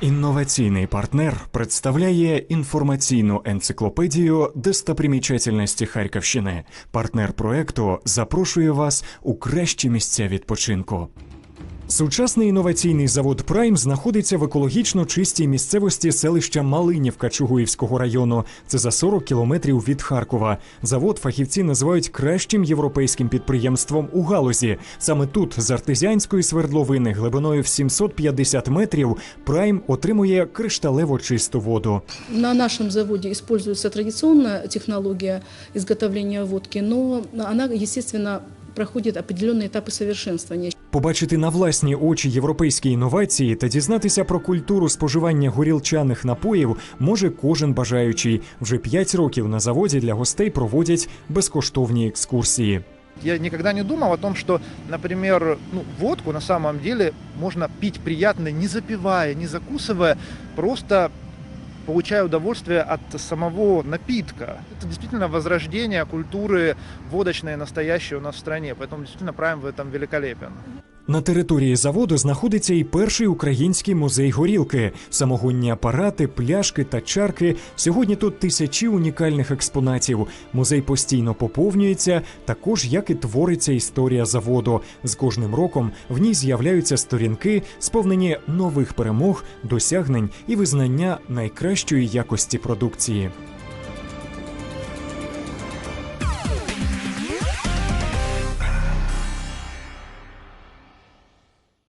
Інноваційний партнер представляє інформаційну енциклопедію достопримічательності Харківщини. Партнер проекту запрошує вас у кращі місця відпочинку. Сучасний інноваційний завод Прайм знаходиться в екологічно чистій місцевості селища Малинівка Чугуївського району. Це за 40 кілометрів від Харкова. Завод фахівці називають кращим європейським підприємством у галузі. Саме тут, з артезіанської свердловини, глибиною в 750 метрів, Прайм отримує кришталево чисту воду. На нашем заводе используется традиционная технология изготовления водки, но она, естественно, проходит определенные этапы совершенствования. Побачити на власні очі європейські інновації та дізнатися про культуру споживання горілчаних напоїв може кожен бажаючий. Вже 5 років на заводі для гостей проводять безкоштовні екскурсії. Я никогда не думал о том, что, например, ну, водку на самом деле можно пить приятно, не запивая, не закусывая, просто получая удовольствие от самого напитка. Это действительно возрождение культуры водочной настоящей у нас в стране, поэтому действительно Прайм в этом великолепен. На території заводу знаходиться і перший український музей горілки, самогонні апарати, пляшки та чарки. Сьогодні тут тисячі унікальних експонатів. Музей постійно поповнюється, також як і твориться історія заводу. З кожним роком в ній з'являються сторінки, сповнені нових перемог, досягнень і визнання найкращої якості продукції.